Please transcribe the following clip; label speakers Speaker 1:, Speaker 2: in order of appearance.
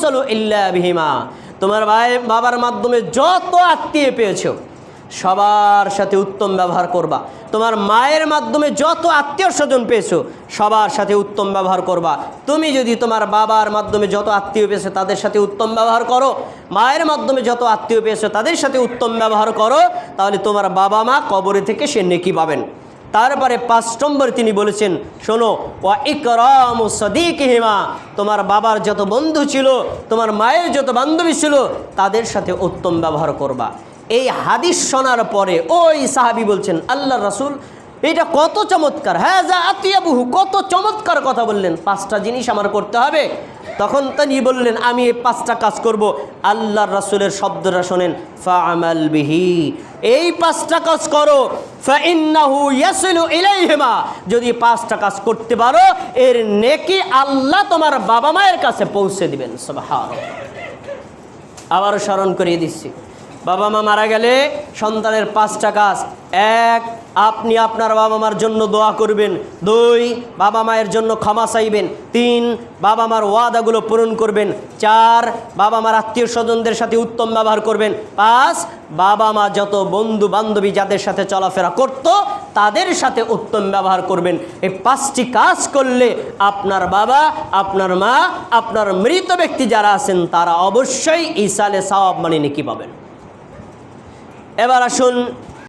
Speaker 1: ইউসলু ইল্লা বিহিমা। তোমার ভাই, বাবার মাধ্যমে যত আত্মীয় পেয়েছ, সবার সাথে উত্তম ব্যবহার করবা। তোমার মায়ের মাধ্যমে যত আত্মীয় স্বজন পেয়েছ, সবার সাথে উত্তম ব্যবহার করবা। তুমি যদি তোমার বাবার মাধ্যমে যত আত্মীয় পেয়েছ, তাদের সাথে উত্তম ব্যবহার করো। মায়ের মাধ্যমে যত আত্মীয় পেয়েছ, তাদের সাথে উত্তম ব্যবহার করো। তাহলে তোমার বাবা মা কবরে থেকে সে নেকি পাবেন। তারপরে পাঁচ নম্বর তিনি বলেছেন, শোনো ইকরাম সদিক হিমা তোমার বাবার যত বন্ধু ছিল, তোমার মায়ের যত বান্ধবী ছিল, তাদের সাথে উত্তম ব্যবহার করবা। এই হাদিস শোনার পরে ওই সাহাবি বলছেন আল্লাহ রাসূল এটা কত চমৎকার। হ্যাঁ যা আতিয়া বহু কত চমৎকার কথা বললেন। পাঁচটা জিনিস আমার করতে হবে। তখন তিনি বললেন, আমি এই পাঁচটা কাজ করব। আল্লাহর রাসূলের শব্দটা শোনেন ফা আমাল বিহি। এই পাঁচটা কাজ করো ইলাইহিমা। যদি পাঁচটা কাজ করতে পারো, এর নেকি আল্লাহ তোমার বাবা মায়ের কাছে পৌঁছে দিবেন, সুবহানাল্লাহ। আবারও স্মরণ করিয়ে দিচ্ছি। বাবা মা মারা গেলে সন্তানের পাঁচটা কাজ। এক, আপনি আপনার বাবা মার জন্য দোয়া করবেন। দুই, বাবা মায়ের জন্য ক্ষমা চাইবেন। তিন, বাবা মার ওয়াদাগুলো পূরণ করবেন। চার, বাবা মার আত্মীয় স্বজনদের সাথে উত্তম ব্যবহার করবেন। পাঁচ, বাবা মা যত বন্ধু বান্ধবী যাদের সাথে চলাফেরা করত, তাদের সাথে উত্তম ব্যবহার করবেন। এই পাঁচটি কাজ করলে আপনার বাবা, আপনার মা, আপনার মৃত ব্যক্তি যারা আছেন, তারা অবশ্যই ইসালে সওয়াব মানে নেকি পাবেন। এবার আসুন